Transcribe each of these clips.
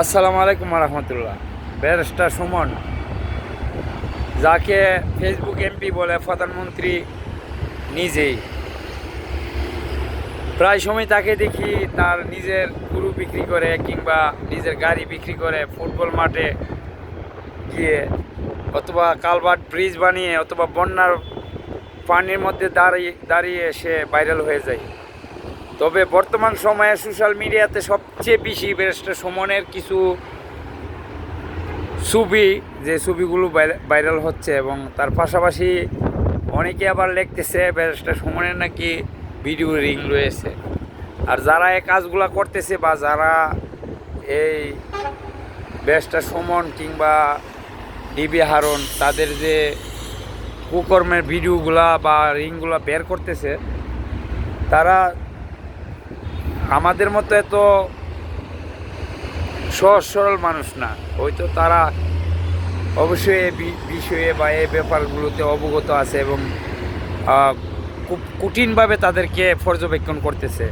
আসসালামু আলাইকুম রহমতুল্লাহ। ব্যারিস্টার সুমন, যাকে ফেসবুক এমপি বলে প্রধানমন্ত্রী নিজেই। প্রায় সময় তাকে দেখি তার নিজের গরু বিক্রি করে কিংবা নিজের গাড়ি বিক্রি করে ফুটবল মাঠে গিয়ে অথবা কালভার্ট ব্রিজ বানিয়ে অথবা বন্যার পানির মধ্যে দাঁড়িয়ে দাঁড়িয়ে সে ভাইরাল হয়ে যায়। তবে বর্তমান সময়ে সোশ্যাল মিডিয়াতে সবচেয়ে বেশি ব্যারিস্টার সুমনের কিছু ছবি, যে ছবিগুলো ভাইরাল হচ্ছে এবং তার পাশাপাশি অনেকে আবার লিখতেছে ব্যারিস্টার সুমনের নাকি ভিডিও রিং রয়েছে। আর যারা এই কাজগুলো করতেছে বা যারা এই ব্যারিস্টার সুমন কিংবা ডিবি হারন, তাদের যে কুকর্মের ভিডিওগুলা বা রিংগুলা বের করতেছে, তারা আমাদের মতো এত সহজ সরল মানুষ না। হয়তো তারা অবশ্যই বি- বিষয়ে বা এই ব্যাপারগুলোতে অবগত আছে এবং খুব কঠিনভাবে তাদেরকে পর্যবেক্ষণ করতেছে।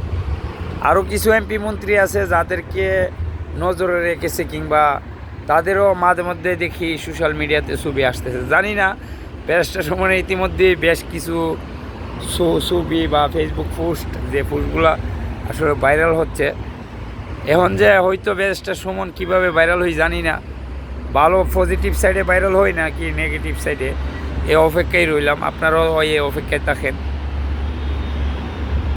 আরও কিছু এমপি মন্ত্রী আছে যাদেরকে নজরে রেখেছে কিংবা তাদেরও মাঝে মধ্যে দেখি সোশ্যাল মিডিয়াতে ছবি আসতেছে। জানি না, ব্যারিস্টার সময় ইতিমধ্যে বেশ কিছু ছবি বা ফেসবুক পোস্ট যে পোস্টগুলো আসলে ভাইরাল হচ্ছে। এখন যে হয়তো ব্যারিস্টার সুমন কীভাবে ভাইরাল হই জানি না। ভালো পজিটিভ সাইডে ভাইরাল হয় না কি নেগেটিভ সাইডে এ অপেক্ষায় রইলাম। আপনারাও এই অপেক্ষায় থাকেন।